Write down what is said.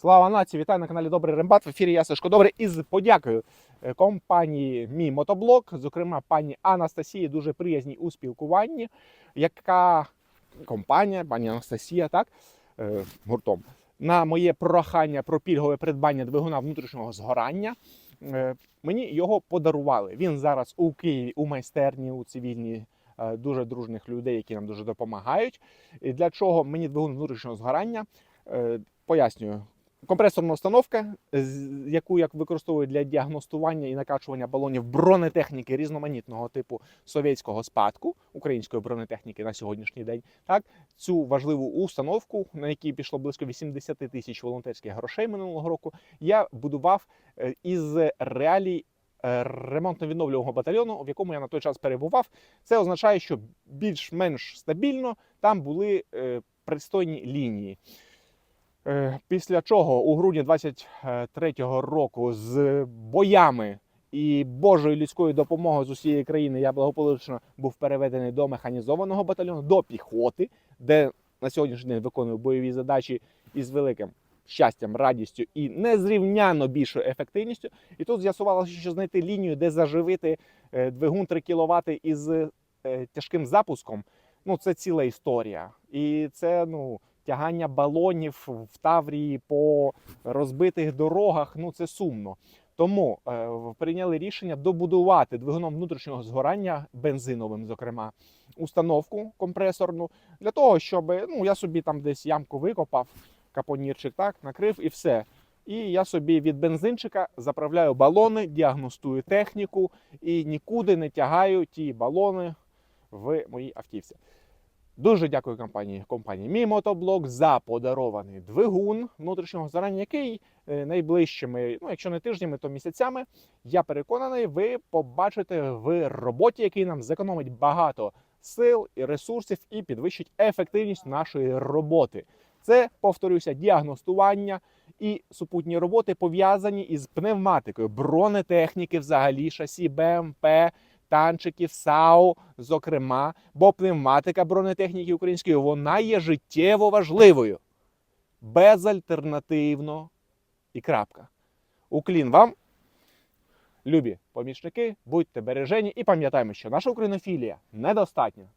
Слава нації! Вітаю на каналі Добрий Рембат. В ефірі я Сашко Добрий із подякою е, компанії Мій Мотоблок, зокрема пані Анастасії, дуже приязній у спілкуванні, яка компанія, пані Анастасія, так, е, гуртом, на моє прохання про пільгове придбання двигуна внутрішнього згорання. е, Мені його подарували. Він зараз у Києві у майстерні, у цивільній дуже дружних людей, які нам дуже допомагають. І для чого мені двигун внутрішнього згорання? Пояснюю. Компресорна установка, яку як використовують для діагностування і накачування балонів бронетехніки різноманітного типу совєтського спадку української бронетехніки на сьогоднішній день. Так, цю важливу установку, на якій пішло близько 80 тисяч волонтерських грошей минулого року, я будував е, із реалій е, ремонтно-відновлювального батальйону, в якому я на той час перебував. Це означає, що більш-менш стабільно там були е, пристойні лінії. Е, Після чого у грудні 23-го року з боями і Божою людською допомогою з усієї країни я благополучно був переведений до механізованого батальйону, до піхоти, де на сьогоднішній день виконую бойові задачі із великим щастям, радістю і незрівняно більшою ефективністю. І тут з'ясувалося, що знайти лінію, де заживити е, двигун 3 кВт із е, тяжким запуском. Ну, це ціла історія. І це ну, тягання балонів в Таврії по розбитих дорогах. Ну це сумно. Тому е, прийняли рішення добудувати двигуном внутрішнього згорання бензиновим, зокрема, установку компресорну для того, щоб ну я собі там десь ямку викопав, капонірчик так накрив і все. І я собі від бензинчика заправляю балони, діагностую техніку і нікуди не тягаю ті балони в моїй автівці. Дуже дякую компанії компанії Мій Мотоблок за подарований двигун внутрішнього згорання, який е, найближчими, ну якщо не тижнями, то місяцями, я переконаний, ви побачите в роботі, який нам зекономить багато сил і ресурсів і підвищить ефективність нашої роботи. Це повторюся, діагностування і супутні роботи пов'язані із пневматикою, бронетехніки, взагалі шасі БМП, танчиків, САУ, зокрема, бо пневматика бронетехніки української вона є життєво важливою, безальтернативно і крапка. Уклін вам, любі помічники, будьте бережені і пам'ятаємо, що наша українофілія недостатня.